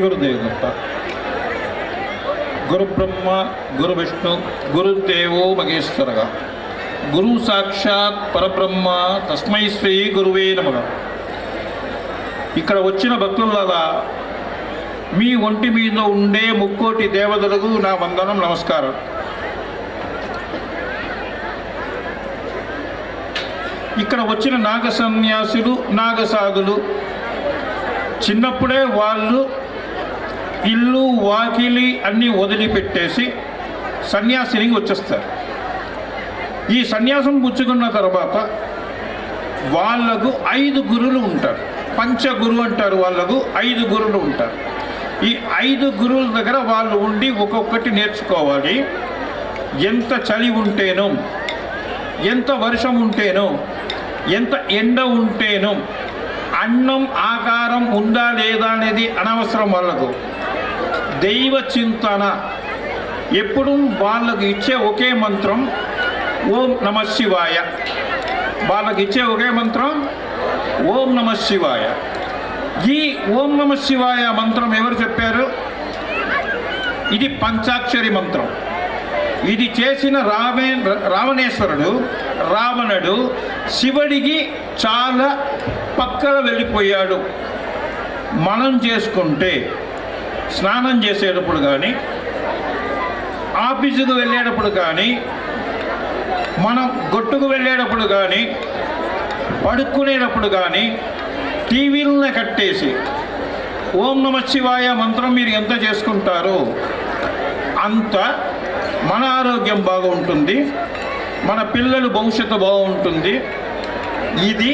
గురుదేవదత్త గురు బ్రహ్మ గురు విష్ణు గురుదేవో మహేశ్వరగా గురు సాక్షాత్ పరబ్రహ్మ తస్మై శ్రీ గురువే నమగ ఇక్కడ వచ్చిన భక్తులారా మీ ఒంటి మీద ఉండే ముక్కోటి దేవతలకు నా వందనం నమస్కారం. ఇక్కడ వచ్చిన నాగ సన్యాసులు నాగసాధులు చిన్నప్పుడే వాళ్ళు ఇల్లు వాకిలి అన్నీ వదిలిపెట్టేసి సన్యాసినికి వచ్చేస్తారు. ఈ సన్యాసం పుచ్చుకున్న తర్వాత వాళ్ళకు ఐదు గురువులు ఉంటారు. పంచగురు అంటారు వాళ్ళకు ఐదు గురువులు ఉంటారు. ఈ ఐదు గురువుల దగ్గర వాళ్ళు ఉండి ఒక్కొక్కటి నేర్చుకోవాలి. ఎంత చలి ఉంటేనో ఎంత వర్షం ఉంటేనో ఎంత ఎండ ఉంటేనో అన్నం ఆకారం ఉందా లేదా అనేది అనవసరం వాళ్ళకు. దైవ చింతన. ఎప్పుడు వాళ్ళకు ఇచ్చే ఒకే మంత్రం ఓం నమ శివాయ. వాళ్ళకి ఇచ్చే ఒకే మంత్రం ఓం నమ శివాయ. ఈ ఓం నమ శివాయ మంత్రం ఎవరు చెప్పారు? ఇది పంచాక్షరి మంత్రం. ఇది చేసిన రామే రావణేశ్వరుడు రావణుడు శివుడికి చాలా పక్కన వెళ్ళిపోయాడు. మనం చేసుకుంటే స్నానం చేసేటప్పుడు కానీ ఆఫీసుకు వెళ్ళేటప్పుడు కానీ మనం గొట్టుకు వెళ్ళేటప్పుడు కానీ పడుకునేటప్పుడు కానీ టీవీలను కట్టేసి ఓం నమ శివాయ మంత్రం మీరు ఎంత చేసుకుంటారో అంత మన ఆరోగ్యం బాగుంటుంది మన పిల్లలు భవిష్యత్తు బాగుంటుంది. ఇది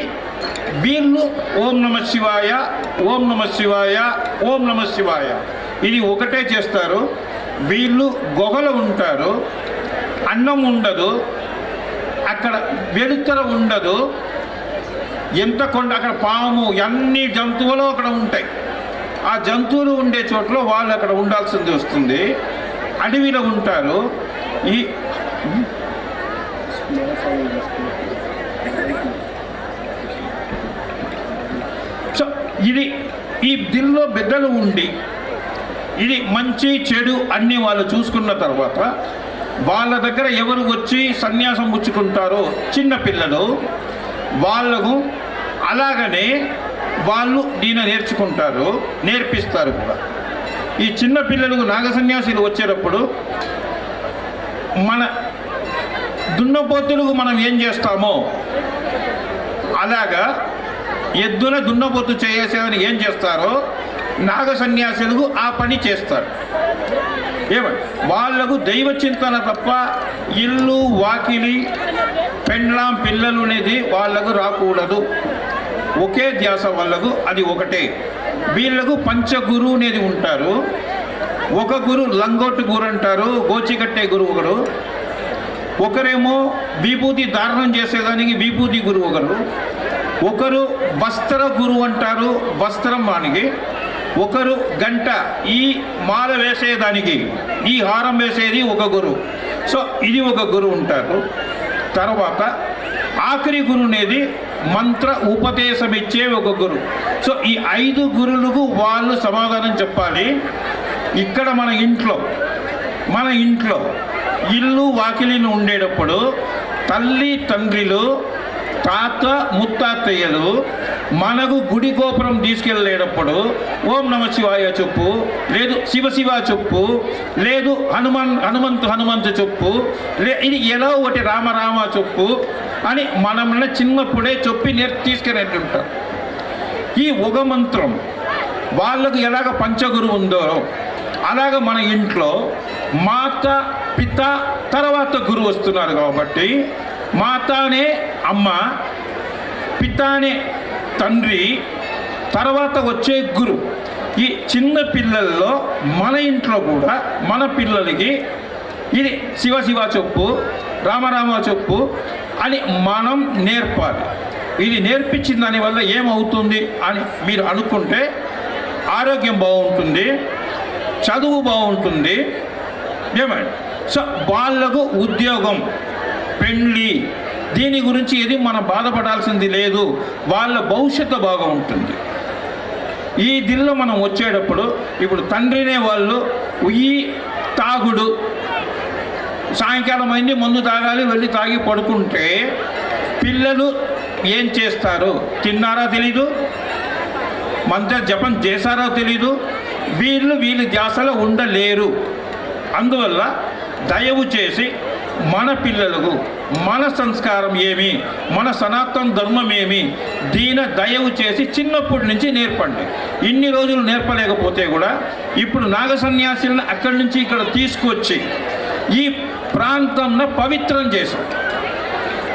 వీళ్ళు ఓం నమ శివాయ ఓం నమ శివాయ ఓం నమ శివాయ. ఇది ఒకటే చేస్తారు. వీళ్ళు గొగలు ఉంటారు. అన్నం ఉండదు. అక్కడ వెలుతర ఉండదు. ఎంత కొండ అక్కడ పాము అన్ని జంతువులు అక్కడ ఉంటాయి. ఆ జంతువులు ఉండే చోట్ల వాళ్ళు అక్కడ ఉండాల్సింది వస్తుంది. అడవిలో ఉంటారు. ఈ సో ఇది ఈ దిల్లో బిడ్డలు ఉండి ఇది మంచి చెడు అన్ని వాళ్ళు చూసుకున్న తర్వాత వాళ్ళ దగ్గర ఎవరు వచ్చి సన్యాసం పుచ్చుకుంటారో చిన్న పిల్లలు వాళ్ళకు అలాగనే వాళ్ళు దీన్ని నేర్చుకుంటారు నేర్పిస్తారు కూడా. ఈ చిన్న పిల్లలకు నాగ సన్యాసులు వచ్చేటప్పుడు మన దున్నపోతులకు మనం ఏం చేస్తామో అలాగా ఎద్దున దున్నపోతు చేసేదని ఏం చేస్తారో నాగ సన్యాసులకు ఆ పని చేస్తారు. ఏమని? వాళ్ళకు దైవ చింతన తప్ప ఇల్లు వాకిలి పెండ్లాం పిల్లలు అనేది వాళ్ళకు రాకూడదు. ఒకే ధ్యాస వాళ్ళకు అది ఒకటే. వీళ్ళకు పంచగురు అనేది ఉంటారు. ఒక గురు లంగోటి గురు అంటారు గోచికట్టే గురువు ఒకరు. ఒకరేమో విభూతి ధారణం చేసేదానికి విభూతి గురువు ఒకరు. ఒకరు వస్త్ర గురువు అంటారు వస్త్రం వానికి. ఒకరు గంట ఈ మాల వేసేదానికి ఈ హారం వేసేది ఒక గురువు సో ఇది ఒక గురువు ఉంటారు. తర్వాత ఆఖరి గురు అనేది మంత్ర ఉపదేశం ఇచ్చే ఒక గురు. సో ఈ ఐదు గురులకు వాళ్ళు సమాధానం చెప్పాలి. ఇక్కడ మన ఇంట్లో మన ఇంట్లో ఇల్లు వాకిలిని ఉండేటప్పుడు తల్లి తండ్రిలు తాత ముత్తాతయ్యలు మనకు గుడి గోపురం తీసుకెళ్ళేటప్పుడు ఓం నమ శివాయ చెప్పు లేదు శివ శివ చెప్పు లేదు హనుమాన్ హనుమంతు హనుమంతు చెప్పు లే ఇది ఎలా ఒకటి రామరామ చెప్పు అని మనల్ని చిన్నప్పుడే చెప్పి నేర్ తీసుకెళ్ళేటుంటారు ఈ ఒక మంత్రం వాళ్ళకు ఎలాగ పంచగురు ఉందో అలాగ మన ఇంట్లో మాత పిత తర్వాత గురువు వస్తున్నారు కాబట్టి మాతానే అమ్మ పితానే తండ్రి తర్వాత వచ్చే గురు. ఈ చిన్న పిల్లల్లో మన ఇంట్లో కూడా మన పిల్లలకి ఇది శివ శివ చెప్పు రామరామ చెప్పు అని మనం నేర్పాలి. ఇది నేర్పించిన దానివల్ల ఏమవుతుంది అని మీరు అనుకుంటే ఆరోగ్యం బాగుంటుంది చదువు బాగుంటుంది ఏమండి? సో వాళ్ళకు ఉద్యోగం పెళ్ళి దీని గురించి ఏది మనం బాధపడాల్సింది లేదు. వాళ్ళ భవిష్యత్తు బాగా ఉంటుంది ఈ దిల్లో మనం వచ్చేటప్పుడు ఇప్పుడు తండ్రినే వాళ్ళు ఈ తాగుడు సాయంకాలం అయింది మందు తాగాలి వెళ్ళి తాగి పడుకుంటే పిల్లలు ఏం చేస్తారు? తిన్నారా తెలీదు? మంత్ర జపం చేశారో తెలీదు? వీళ్ళు వీళ్ళ ధ్యాసలో ఉండలేరు. అందువల్ల దయవు చేసి మన పిల్లలకు మన సంస్కారం ఏమి? మన సనాతన ధర్మం ఏమి? దీన దయవు చేసి చిన్నప్పటి నుంచి నేర్పండి. ఇన్ని రోజులు నేర్పలేకపోతే కూడా ఇప్పుడు నాగ సన్యాసులను అక్కడి నుంచి ఇక్కడ తీసుకొచ్చి ఈ ప్రాంతంను పవిత్రం చేశారు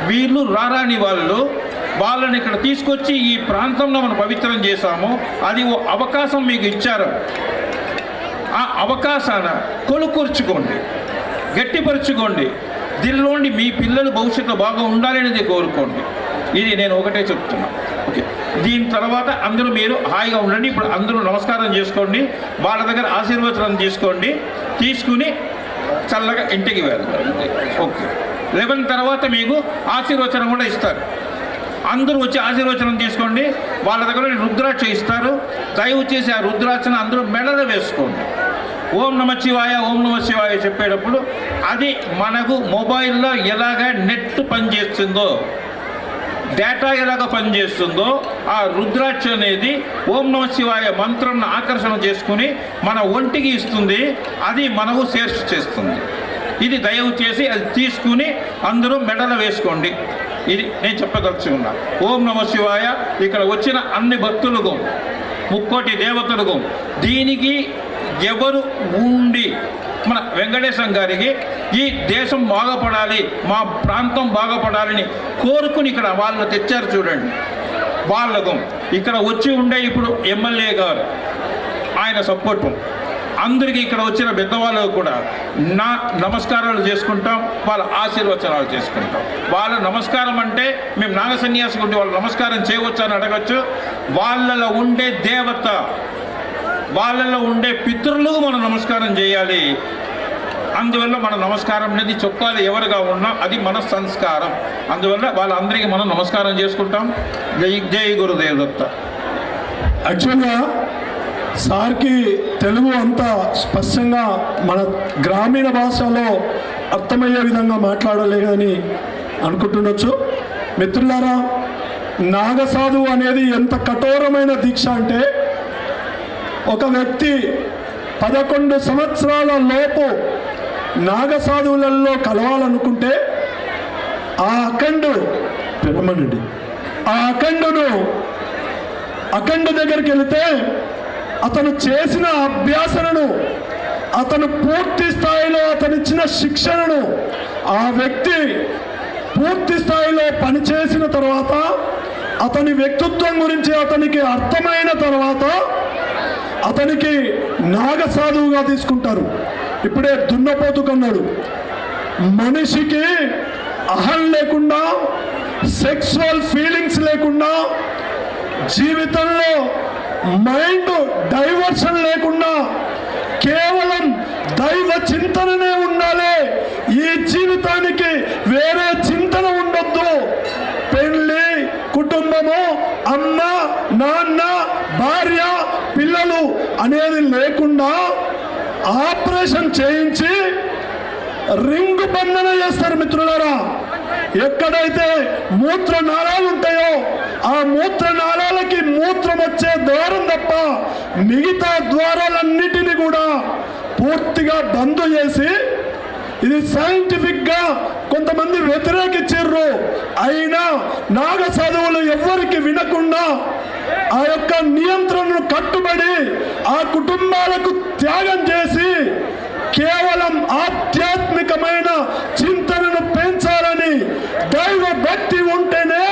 వీళ్ళు రారాని వాళ్ళు వాళ్ళని ఇక్కడ తీసుకొచ్చి ఈ ప్రాంతంలో మనం పవిత్రం చేశాము. అది ఓ అవకాశం మీకు ఇచ్చారు. ఆ అవకాశాన కొలుకూర్చుకోండి. గట్టిపరుచుకోండి. దీనిలోండి మీ పిల్లలు భవిష్యత్తు బాగా ఉండాలనేది కోరుకోండి. ఇది నేను ఒకటే చెప్తున్నా. ఓకే. దీని తర్వాత అందరూ మీరు హాయిగా ఉండండి. ఇప్పుడు అందరూ నమస్కారం చేసుకోండి. వాళ్ళ దగ్గర ఆశీర్వచనం తీసుకోండి. తీసుకుని చల్లగా ఇంటికి వెళ్ళాలి ఓకే. లెవెన్ తర్వాత మీకు ఆశీర్వచనం కూడా ఇస్తారు. అందరూ వచ్చి ఆశీర్వచనం తీసుకోండి. వాళ్ళ దగ్గర రుద్రాక్ష ఇస్తారు. దయచేసి ఆ రుద్రాక్షను అందరూ మెడలు వేసుకోండి. ఓం నమ శివాయ ఓం నమ శివాయ చెప్పేటప్పుడు అది మనకు మొబైల్లో ఎలాగ నెట్ పనిచేస్తుందో డేటా ఎలాగ పనిచేస్తుందో ఆ రుద్రాక్ష అనేది ఓం నమ శివాయ మంత్రంను ఆకర్షణ చేసుకుని మన ఒంటికి ఇస్తుంది అది మనకు శేర్ష చేస్తుంది. ఇది దయవు చేసి అది తీసుకుని అందరూ మెడల వేసుకోండి. ఇది నేను చెప్పదలుచుకున్నా. ఓం నమ శివాయ ఇక్కడ వచ్చిన అన్ని భక్తులకు ముక్కోటి దేవతలకు దీనికి ఎవరు ఉండి మన వెంకటేశం గారికి ఈ దేశం బాగుపడాలి మా ప్రాంతం బాగుపడాలని కోరుకుని ఇక్కడ వాళ్ళు తెచ్చారు చూడండి. వాళ్ళకు ఇక్కడ వచ్చి ఉండే ఇప్పుడు ఎమ్మెల్యే గారు ఆయన సపోర్టు అందరికీ ఇక్కడ వచ్చిన పెద్దవాళ్ళకు కూడా నా నమస్కారాలు చేసుకుంటాం వాళ్ళ ఆశీర్వచనాలు చేసుకుంటాం. వాళ్ళ నమస్కారం అంటే మేము నాగ సన్యాసి ఉంటే వాళ్ళు నమస్కారం చేయవచ్చు అని అడగచ్చు. వాళ్ళలో ఉండే దేవత వాళ్ళలో ఉండే పితృలకు మనం నమస్కారం చేయాలి. అందువల్ల మన నమస్కారం అనేది చొక్కాలు ఎవరుగా ఉన్నా అది మన సంస్కారం. అందువల్ల వాళ్ళందరికీ మనం నమస్కారం చేసుకుంటాం. జై జై గురుదేవ్ దత్త. యాక్చువల్గా సార్కి తెలుగు అంత స్పష్టంగా మన గ్రామీణ భాషలో అర్థమయ్యే విధంగా మాట్లాడలేదని అనుకుంటుండొచ్చు. మిత్రులారా నాగసాధు అనేది ఎంత కఠోరమైన దీక్ష అంటే ఒక వ్యక్తి పదకొండు సంవత్సరాల లోపు నాగసాధువులలో కలవాలనుకుంటే ఆ అఖండు పిరమనుడి. ఆ అఖండును అఖండు దగ్గరికి వెళితే అతను చేసిన అభ్యాసనను అతను పూర్తి స్థాయిలో అతనిచ్చిన శిక్షణను ఆ వ్యక్తి పూర్తి స్థాయిలో పనిచేసిన తర్వాత అతని వ్యక్తిత్వం గురించి అతనికి అర్థమైన తర్వాత అతనికి నాగ సాధువుగా తీసుకుంటారు. ఇప్పుడే దున్నపోతుకన్నాడు మనిషికి అహం లేకుండా సెక్సువల్ ఫీలింగ్స్ లేకుండా జీవితంలో మైండ్ డైవర్షన్ లేకుండా కేవలం దైవ చింతననే ఉండాలి. ఈ జీవితానికి వేరే చింతన ఉండొద్దు. పెళ్ళి కుటుంబము అమ్మ నాన్న భార్య పిల్లలు అనేది లేకుండా ఆపరేషన్ చేయించి రింగు బంధన చేస్తారు మిత్రులారా. ఎక్కడైతే మూత్ర నాళాలు ఉంటాయో ఆ మూత్ర నాళాలకి మూత్రం వచ్చే ద్వారం తప్ప మిగతా ద్వారాలన్నిటిని కూడా పూర్తిగా బంద్ చేసి ఇది సైంటిఫిక్గా కొంతమంది వ్యతిరేకించారు అయినా నాగ చదువులు ఎవ్వరికి వినకుండా ఆ యొక్క నియంత్రణను కట్టుబడి ఆ కుటుంబాలకు త్యాగం చేసి కేవలం ఆధ్యాత్మికమైన చింతనను పెంచాలని దైవ భక్తి ఉంటేనే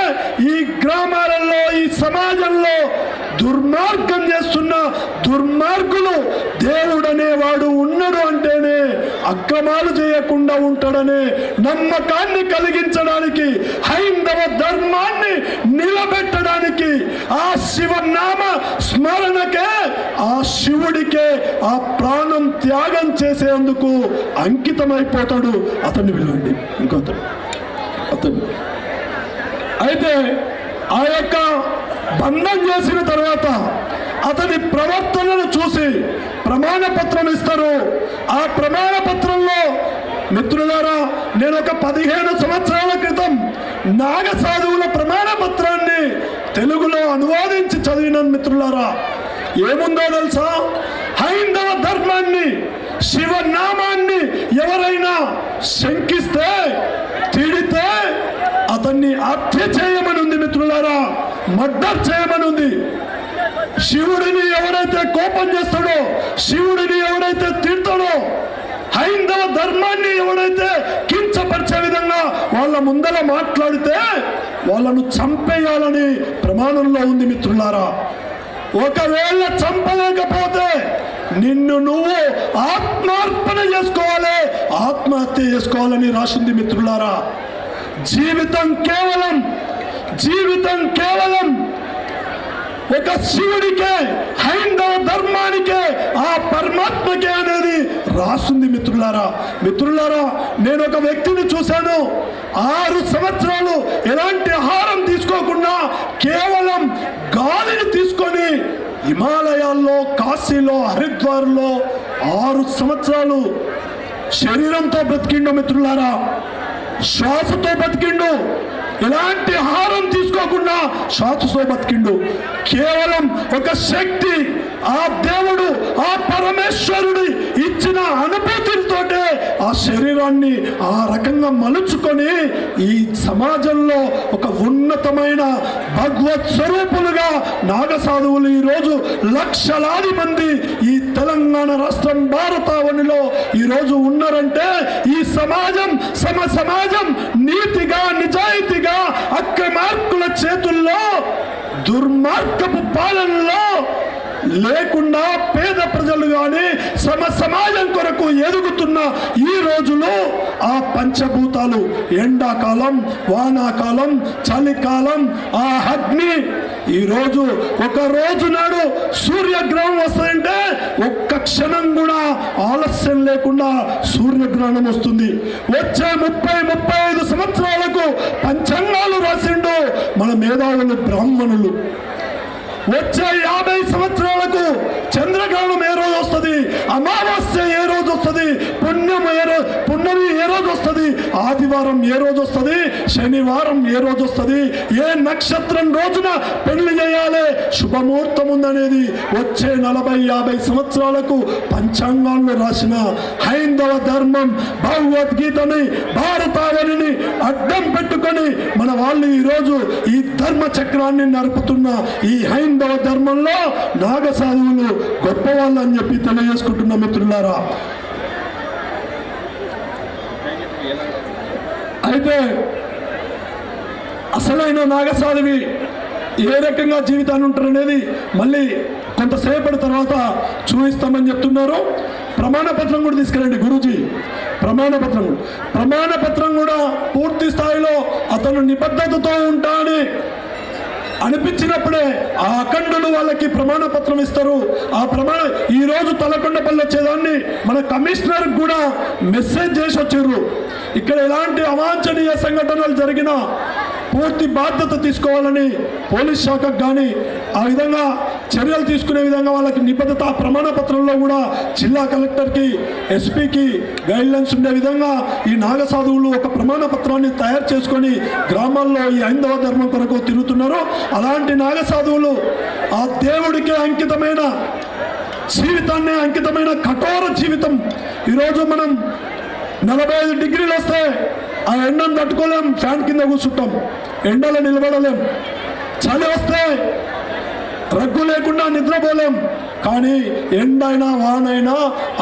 ఈ గ్రామాలలో ఈ సమాజంలో దుర్మార్గం చేస్తున్న దుర్మార్గులు దేవుడనేవాడు. అక్రమాలు చేయకుండా ఉంటాడనే నమ్మకాన్ని కలిగించడానికి హైందవ ధర్మాన్ని నిలబెట్టడానికి ఆ శివనామ స్మరణకే ఆ శివుడికే ఆ ప్రాణం త్యాగం చేసేందుకు అంకితమైపోతాడు అతన్ని పిలవండి ఇంకొతడు అతను. అయితే ఆ యొక్క బంధం చేసిన తర్వాత అతని ప్రవర్తనను చూసి ప్రమాణ పత్రం ఇస్తారు. ఆ ప్రమాణ పత్రంలో మిత్రులారా నేను ఒక పదిహేను సంవత్సరాల క్రితం నాగ సాధువుల ప్రమాణ పత్రాన్ని తెలుగులో అనువాదించి చదివిన మిత్రులారా. ఏముందో తెలుసా? హైందవ ధర్మాన్ని శివనామాన్ని ఎవరైనా శంకిస్తే తిడితే అతన్ని హత్య చేయమని ఉంది మిత్రులారా. మర్డర్ చేయ శివుడిని ఎవరైతే కోపం చేస్తాడో శివుడిని ఎవరైతే తింటాడో హైందవ ధర్మాన్ని ఎవరైతే కించపరిచే విధంగా వాళ్ళ ముందర మాట్లాడితే వాళ్ళను చంపేయాలని ప్రమాణంలో ఉంది మిత్రులారా. ఒకవేళ చంపలేకపోతే నిన్ను నువ్వు ఆత్మార్పణ చేసుకోవాలి ఆత్మహత్య చేసుకోవాలని రాసింది మిత్రులారా. జీవితం కేవలం జీవితం కేవలం ఒక శివుడికే హైందవ ధర్మానికే ఆ పరమాత్మకే అనేది రాస్తుంది మిత్రులారా. మిత్రులారా నేను ఒక వ్యక్తిని చూశాను. ఆరు సంవత్సరాలు ఎలాంటి ఆహారం తీసుకోకుండా కేవలం గాలిని తీసుకొని హిమాలయాల్లో కాశీలో హరిద్వార్లో ఆరు సంవత్సరాలు శరీరంతో బ్రతికిండు మిత్రులారా. శ్వాసతో బతికిండు ఎలాంటి ఆహారం తీసుకోకుండా శ్వాసతో బతికిండు కేవలం ఒక శక్తి ఆ దేవుడు ఆ పరమేశ్వరుడి ఇచ్చిన అనుభూతితోటే ఆ శరీరాన్ని ఆ రకంగా మలుచుకొని ఈ సమాజంలో ఒక ఉన్నతమైన భగవత్ స్వరూపులుగా నాగసాధువులు ఈరోజు లక్షలాది మంది ఈ తెలంగాణ రాష్ట్రం భారతావనిలో ఈరోజు ఉన్నారంటే ఈ సమాజం సమ సమాజం నీతిగా నిజాయితీగా అక్రమార్కుల చేతుల్లో దుర్మార్గపు పాలనలో లేకుండా పేద ప్రజలు కానీ సమ సమాజం కొరకు ఎదుగుతున్న ఈ రోజులో ఆ పంచభూతాలు ఎండాకాలం వానాకాలం చలికాలం ఆ అగ్ని ఈరోజు ఒక రోజు నాడు సూర్యగ్రహణం వస్తుందంటే ఒక్క క్షణం కూడా ఆలస్యం లేకుండా సూర్యగ్రహణం వస్తుంది. వచ్చే ముప్పై ముప్పై ఐదు సంవత్సరాలకు పంచాంగాలు రాసిండు మన మేధావులు బ్రాహ్మణులు. వచ్చే యాభై సంవత్సరాలకు చంద్రగ్రహణం ఏ రోజు వస్తుంది? అమావాస్య ఏ రోజు వస్తుంది? పుణ్యం ఏ రోజు పుణ్యమి ఏ రోజు వస్తుంది? ఆదివారం ఏ రోజు వస్తుంది? శనివారం ఏ రోజు వస్తుంది? ఏ నక్షత్రం రోజున పెళ్ళి చేయాలి? శుభముహూర్తం ఉందనేది వచ్చే నలభై యాభై సంవత్సరాలకు పంచాంగాల్లో రాసిన హైందవ ధర్మం భగవద్గీతని భారతావళిని అడ్డం పెట్టుకొని మన వాళ్ళు ఈరోజు ఈ ధర్మ చక్రాన్ని నడుపుతున్న ఈ హైందవ ధర్మంలో నాగసాధువులు గొప్పవాళ్ళు అని చెప్పి తెలియజేసుకుంటున్న మిత్రులారా. అయితే అసలైన నాగసాధువి ఏ రకంగా జీవితాన్ని ఉంటారు అనేది మళ్ళీ కొంతసేపటి తర్వాత చూపిస్తామని చెప్తున్నారు. ప్రమాణ పత్రం కూడా తీసుకెళ్ళండి గురూజీ. ప్రమాణ పత్రం. ప్రమాణ పత్రం కూడా పూర్తి స్థాయిలో అతను నిబద్ధతతో ఉంటాడని అనిపించినప్పుడే ఆ అఖండులు వాళ్ళకి ప్రమాణ పత్రం ఇస్తారు. ఆ ప్రమాణ ఈ రోజు తలకొండపల్లి వచ్చేదాన్ని మన కమిషనర్ కూడా మెసేజ్ చేసి వచ్చారు. ఇక్కడ ఎలాంటి అవాంఛనీయ సంఘటనలు జరిగినా పూర్తి బాధ్యత తీసుకోవాలని పోలీస్ శాఖకు కానీ ఆ విధంగా చర్యలు తీసుకునే విధంగా వాళ్ళకి నిబద్ధత ప్రమాణపత్రంలో ప్రమాణ పత్రంలో కూడా జిల్లా కలెక్టర్కి ఎస్పీకి గైడ్లైన్స్ ఉండే విధంగా ఈ నాగసాధువులు ఒక ప్రమాణ పత్రాన్ని తయారు చేసుకొని గ్రామాల్లో ఈ హైందవ ధర్మం కొరకు తిరుగుతున్నారు. అలాంటి నాగసాధువులు ఆ దేవుడికే అంకితమైన జీవితాన్ని అంకితమైన కఠోర జీవితం. ఈరోజు మనం నలభై ఐదు డిగ్రీలు వస్తే ఆ ఎండను తట్టుకోలేం ఫ్యాన్ కింద కూర్చుంటాం. ఎండలో నిలబడలేం. చలి వస్తే రగ్గు లేకుండా నిద్రపోలేం. కానీ ఎండైనా వానైనా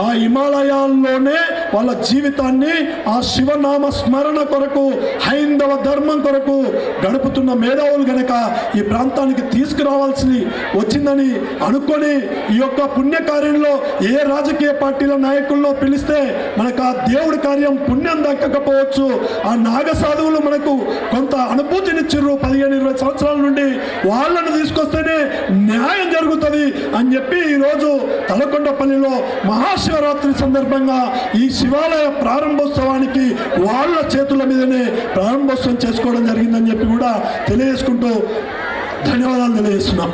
ఆ హిమాలయాల్లోనే వాళ్ళ జీవితాన్ని ఆ శివనామ స్మరణ కొరకు హైందవ ధర్మం కొరకు గడుపుతున్న మేధావులు గనక ఈ ప్రాంతానికి తీసుకురావాల్సి వచ్చిందని అనుకొని ఈ యొక్క పుణ్యకార్యంలో ఏ రాజకీయ పార్టీల నాయకుల్లో పిలిస్తే మనకు ఆ దేవుడి కార్యం పుణ్యం దక్కకపోవచ్చు. ఆ నాగ సాధువులు మనకు కొంత అనుభూతినిచ్చిర్రు పదిహేను ఇరవై సంవత్సరాల నుండి. వాళ్ళను తీసుకొస్తేనే న్యాయం జరుగుతుంది అని చెప్పి ఈరోజు తలకొండపల్లిలో మహాశివరాత్రి సందర్భంగా ఈ శివాలయ ప్రారంభోత్సవానికి వాళ్ళ చేతుల మీదనే ప్రారంభోత్సవం చేసుకోవడం జరిగిందని చెప్పి కూడా తెలియజేసుకుంటూ ధన్యవాదాలు తెలియజేస్తున్నాం.